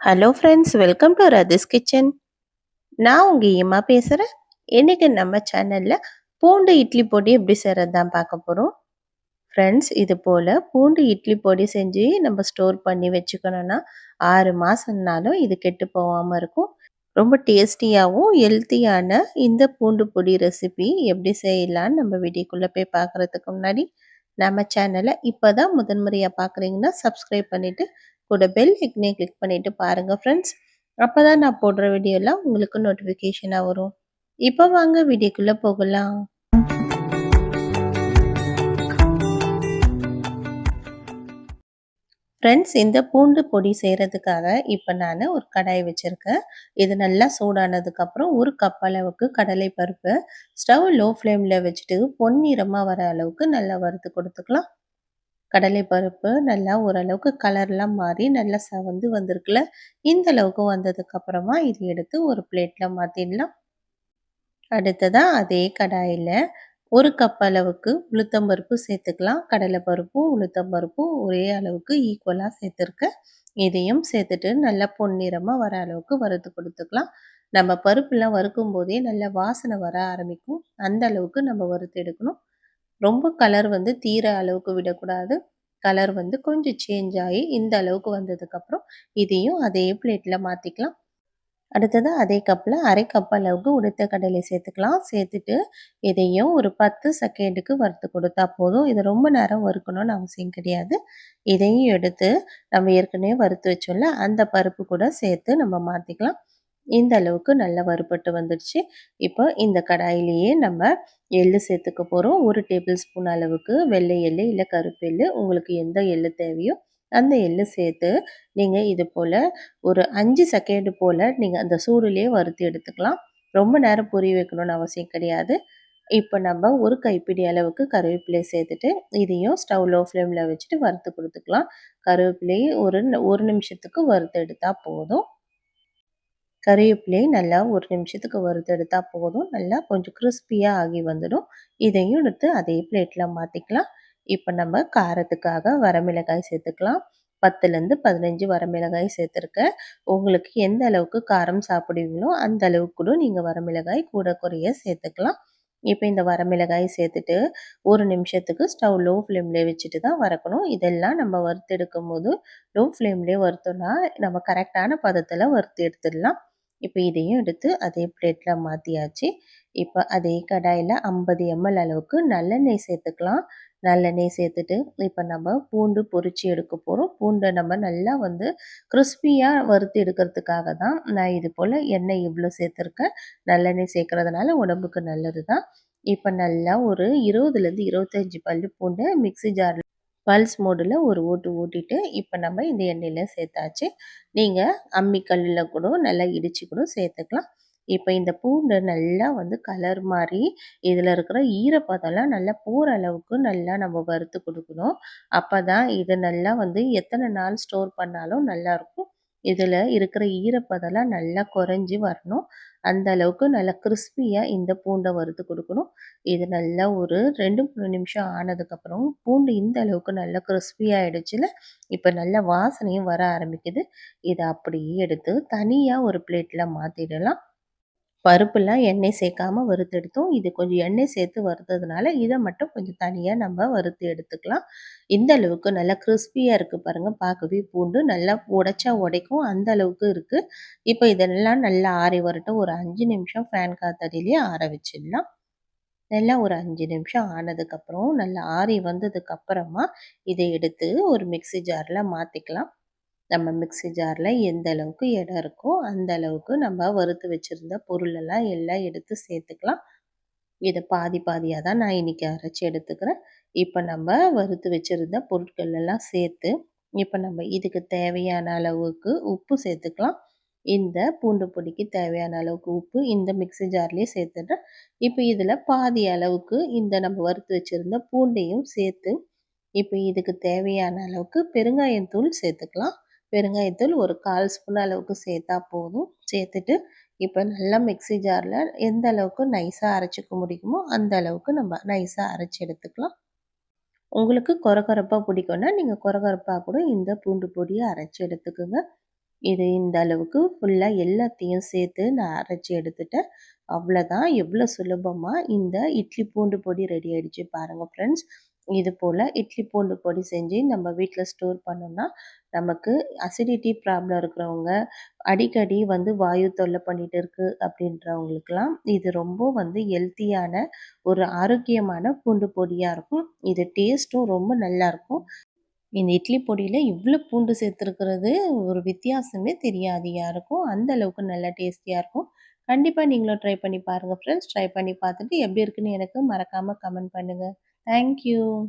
Hello friends welcome to Rathi's kitchen நான் உங்கள் ஈமா பேசுகிறேன் இன்றைக்கி நம்ம சேனலில் பூண்டு இட்லி பொடி எப்படி செய்கிறது தான் பார்க்க போகிறோம் ஃப்ரெண்ட்ஸ் இது போல் பூண்டு இட்லி பொடி செஞ்சு நம்ம ஸ்டோர் பண்ணி வச்சுக்கணுன்னா ஆறு மாதம்னாலும் இது கெட்டு போகாமல் இருக்கும். ரொம்ப டேஸ்டியாகவும் ஹெல்த்தியான இந்த பூண்டு பொடி ரெசிபி எப்படி செய்யலான்னு நம்ம வீடியோக்குள்ளே போய் பார்க்குறதுக்கு முன்னாடி நம்ம சேனலை இப்போ தான் முதன்முறையாக பார்க்குறீங்கன்னா சப்ஸ்கிரைப் பண்ணிவிட்டு கூட பெல் ஐக்கனே கிளிக் பண்ணிவிட்டு பாருங்கள் ஃப்ரெண்ட்ஸ் அப்போ தான் நான் போடுற வீடியோலாம் உங்களுக்கு நோட்டிஃபிகேஷனாக வரும். இப்போ வாங்க வீடியோக்குள்ளே போகலாம். ஃப்ரெண்ட்ஸ் இந்த பூண்டு பொடி செய்கிறதுக்காக இப்போ நான் ஒரு கடாய் வச்சுருக்கேன். இது நல்லா சூடானதுக்கப்புறம் ஒரு கப் அளவுக்கு கடலை பருப்பு ஸ்டவ் லோ ஃப்ளேமில் வச்சுட்டு பொன்னிறமாக வர அளவுக்கு நல்லா வறுத்து கொடுத்துக்கலாம். கடலை பருப்பு நல்லா ஓரளவுக்கு கலர்லாம் மாறி நல்லா சவந்து வந்திருக்குல்ல? இந்த அளவுக்கு வந்ததுக்கப்புறமா இது எடுத்து ஒரு பிளேட்டில் மாற்றிடலாம் அடுத்ததாக அதே கடாயில் ஒரு கப் அளவுக்கு உளுத்தம்பருப்பு சேர்த்துக்கலாம். கடலை பருப்பும் உளுத்தம்பருப்பும் ஒரே அளவுக்கு ஈக்குவலாக சேர்த்துருக்கேன் இதையும் சேர்த்துட்டு நல்லா பொன்னிறமாக வர அளவுக்கு வறுத்து கொடுத்துக்கலாம். நம்ம பருப்புலாம் வறுக்கும் போதே நல்லா வாசனை வர ஆரம்பிக்கும். அந்த அளவுக்கு நம்ம வறுத்து எடுக்கணும். ரொம்ப கலர் வந்து தீர அளவுக்கு விடக்கூடாது. கலர் வந்து கொஞ்சம் சேஞ்ச் ஆகி இந்த அளவுக்கு வந்ததுக்கப்புறம் இதையும் அதே பிளேட்டில் மாற்றிக்கலாம் அடுத்தது அதே கப்பில் அரை கப் அளவுக்கு உடுத்த கடலை சேர்த்துக்கலாம். சேர்த்துட்டு இதையும் ஒரு பத்து செகண்டுக்கு வறுத்து கொடுத்தா போதும். இது ரொம்ப நேரம் வறுக்கணும்னு அவசியம் கிடையாது. இதையும் எடுத்து நம்ம ஏற்கனவே வறுத்து வச்சோம்ல அந்த பருப்பு கூட சேர்த்து நம்ம மாற்றிக்கலாம் இந்த அளவுக்கு நல்லா வறுபட்டு வந்துடுச்சு. இப்போ இந்த கடாயிலேயே நம்ம எள்ளு சேர்த்துக்க போகிறோம் ஒரு டேபிள் ஸ்பூன் அளவுக்கு வெள்ளை எள்ளு இல்லை கருப்பு எள்ளு. உங்களுக்கு எந்த எள்ளு தேவையோ அந்த எள்ளு சேர்த்து நீங்கள் இது போல் ஒரு அஞ்சு செகண்டு போல் நீங்கள் அந்த சூடுலேயே வறுத்து எடுத்துக்கலாம். ரொம்ப நேரம் பொரிய வைக்கணும்னு அவசியம் கிடையாது. இப்போ நம்ம ஒரு கைப்பிடி அளவுக்கு கருவேப்பிலை சேர்த்துட்டு இதையும் ஸ்டவ் லோ ஃப்ளேமில் வச்சுட்டு வறுத்து கொடுத்துக்கலாம். கருவேப்பிலையை ஒரு ஒரு நிமிஷத்துக்கு வறுத்து எடுத்தால் போதும். கறிவேப்பிலையை நல்லா ஒரு நிமிஷத்துக்கு வறுத்தெடுத்தால் போதும். நல்லா கொஞ்சம் கிறிஸ்பியாக ஆகி வந்துடும். இதையும் எடுத்து அதே பிளேட்டில் மாற்றிக்கலாம் இப்போ நம்ம காரத்துக்காக வரமிளகாய் சேர்த்துக்கலாம். பத்துலேருந்து பதினஞ்சு வரமிளகாய் சேர்த்துருக்கேன். உங்களுக்கு எந்த அளவுக்கு காரம் சாப்பிடுவீங்களோ அந்த அளவுக்கு கூட நீங்கள் வரமிளகாய் கூட குறைய சேர்த்துக்கலாம். இப்போ இந்த வரமிளகாய் சேர்த்துட்டு ஒரு நிமிஷத்துக்கு ஸ்டவ் லோ ஃப்ளேம்லேயே வச்சுட்டு தான் வறக்கணும். இதெல்லாம் நம்ம வறுத்து எடுக்கும் போது லோ ஃப்ளேம்லேயே வறுத்தோம்னா நம்ம கரெக்டான பதத்தில் வறுத்து எடுத்துடலாம். இப்போ இதையும் எடுத்து அதே பிளேட்டில் மாற்றியாச்சு இப்போ அதே கடாயில் ஐம்பது எம்எல் அளவுக்கு நல்லெண்ணெய் சேர்த்துக்கலாம். நல்லெண்ணெய் சேர்த்துட்டு இப்போ நம்ம பூண்டு பொறிச்சு எடுக்க போகிறோம் பூண்டை நம்ம நல்லா வந்து கிறிஸ்பியாக வறுத்து எடுக்கிறதுக்காக தான் நான் இது போல் எண்ணெய் இவ்வளோ சேர்த்துருக்கேன். நல்லெண்ணெய் சேர்க்குறதுனால உடம்புக்கு நல்லது தான் இப்போ நல்லா ஒரு இருபதுலேருந்து இருபத்தஞ்சி பல் பூண்டை மிக்சி ஜாரில் பல்ஸ் மோடில் ஒரு ஓட்டு ஓட்டிட்டு இப்போ நம்ம இந்த எண்ணெயில் சேர்த்தாச்சு. நீங்கள் அம்மி கல்லில் கூட நல்லா இடித்து கூட சேர்த்துக்கலாம். இப்போ இந்த பூண்டு நல்லா வந்து கலர் மாதிரி இதில் இருக்கிற ஈரப்பதம்லாம் நல்லா போகிற அளவுக்கு நல்லா நம்ம வறுத்து கொடுக்கணும். அப்போ தான் இது நல்லா வந்து எத்தனை நாள் ஸ்டோர் பண்ணாலும் நல்லாயிருக்கும். இதில் இருக்கிற ஈரப்பதெல்லாம் நல்லா குறைஞ்சி வரணும். அந்த அளவுக்கு நல்லா கிறிஸ்பியாக இந்த பூண்டை வறுத்து கொடுக்கணும். இது நல்லா ஒரு ரெண்டு மூணு நிமிஷம் ஆனதுக்கப்புறம் பூண்டு இந்த அளவுக்கு நல்லா கிறிஸ்பி ஆகிடுச்சில் இப்போ நல்ல வாசனையும் வர ஆரம்பிக்குது. இதை அப்படியே எடுத்து தனியாக ஒரு பிளேட்டில் மாற்றிடலாம் பருப்புலாம் எண்ணெய் சேர்க்காம வறுத்தெடுத்தோம். இது கொஞ்சம் எண்ணெய் சேர்த்து வறுத்ததுனால இதை மட்டும் கொஞ்சம் தனியாக நம்ம வறுத்து எடுத்துக்கலாம். இந்த அளவுக்கு நல்லா கிறிஸ்பியாக இருக்குது பாருங்கள் பார்க்கவே பூண்டு நல்லா உடைச்சா உடைக்கும். அந்த அளவுக்கு இருக்குது இப்போ இதெல்லாம் நல்லா ஆறி வரட்டும். ஒரு அஞ்சு நிமிஷம் ஃபேன் காத்தடியிலே ஆற வச்சிடலாம். நல்லா ஒரு அஞ்சு நிமிஷம் ஆனதுக்கப்புறம் நல்லா ஆறி வந்ததுக்கப்புறமா இதை எடுத்து ஒரு மிக்சி ஜாரில் மாற்றிக்கலாம் நம்ம மிக்சி ஜாரில் எந்த அளவுக்கு இடம் இருக்கோ அந்த அளவுக்கு நம்ம வறுத்து வச்சுருந்த பொருளெல்லாம் எல்லாம் எடுத்து சேர்த்துக்கலாம். இதை பாதி பாதியாக தான் நான் இன்றைக்கி அரைச்சி எடுத்துக்கிறேன். இப்போ நம்ம வறுத்து வச்சுருந்த பொருட்கள் எல்லாம் சேர்த்து இப்போ நம்ம இதுக்கு தேவையான அளவுக்கு உப்பு சேர்த்துக்கலாம். இந்த பூண்டு பொடிக்கு தேவையான அளவுக்கு உப்பு இந்த மிக்சி ஜார்லேயே சேர்த்துட்றேன். இப்போ இதில் பாதி அளவுக்கு இந்த நம்ம வறுத்து வச்சுருந்த பூண்டையும் சேர்த்து இப்போ இதுக்கு தேவையான அளவுக்கு பெருங்காயத்தூள் சேர்த்துக்கலாம். பெருங்காயத்தூள் ஒரு கால் ஸ்பூன் அளவுக்கு சேர்த்தா போதும். சேர்த்துட்டு இப்போ நல்லா மிக்சி ஜாரில் எந்த அளவுக்கு நைஸாக அரைச்சிக்க முடியுமோ அந்த அளவுக்கு நம்ம நைஸாக அரைச்சி எடுத்துக்கலாம். உங்களுக்கு கொரகொரப்பாக பிடிக்கும்னா நீங்கள் கொரகொரப்பாக கூட இந்த பூண்டு பொடியை அரைச்சி எடுத்துக்கோங்க. இது இந்த அளவுக்கு ஃபுல்லாக எல்லாத்தையும் சேர்த்து நான் அரைச்சி எடுத்துட்டேன். அவ்வளோதான் எவ்வளோ சுலபமாக இந்த இட்லி பூண்டு பொடி ரெடி ஆகிடுச்சு பாருங்கள் ஃப்ரெண்ட்ஸ் இது போல் இட்லி பூண்டு பொடி செஞ்சு நம்ம வீட்டில் ஸ்டோர் பண்ணோம்னா நமக்கு அசிடிட்டி ப்ராப்ளம் இருக்கிறவங்க அடிக்கடி வந்து வாயு தொல்லை பண்ணிட்டு இருக்கு அப்படின்றவங்களுக்கெல்லாம் இது ரொம்ப வந்து ஹெல்த்தியான ஒரு ஆரோக்கியமான பூண்டு பொடியாக இருக்கும். இது டேஸ்ட்டும் ரொம்ப நல்லாயிருக்கும் இந்த இட்லி பொடியில் இவ்வளோ பூண்டு சேர்த்துருக்கிறது ஒரு வித்தியாசமே தெரியாது யாருக்கும் அந்த அளவுக்கு நல்லா டேஸ்டியாக இருக்கும். கண்டிப்பாக நீங்களும் ட்ரை பண்ணி பாருங்கள் ஃப்ரெண்ட்ஸ் ட்ரை பண்ணி பார்த்துட்டு எப்படி இருக்குன்னு எனக்கு மறக்காமல் கமெண்ட் பண்ணுங்கள் Thank you.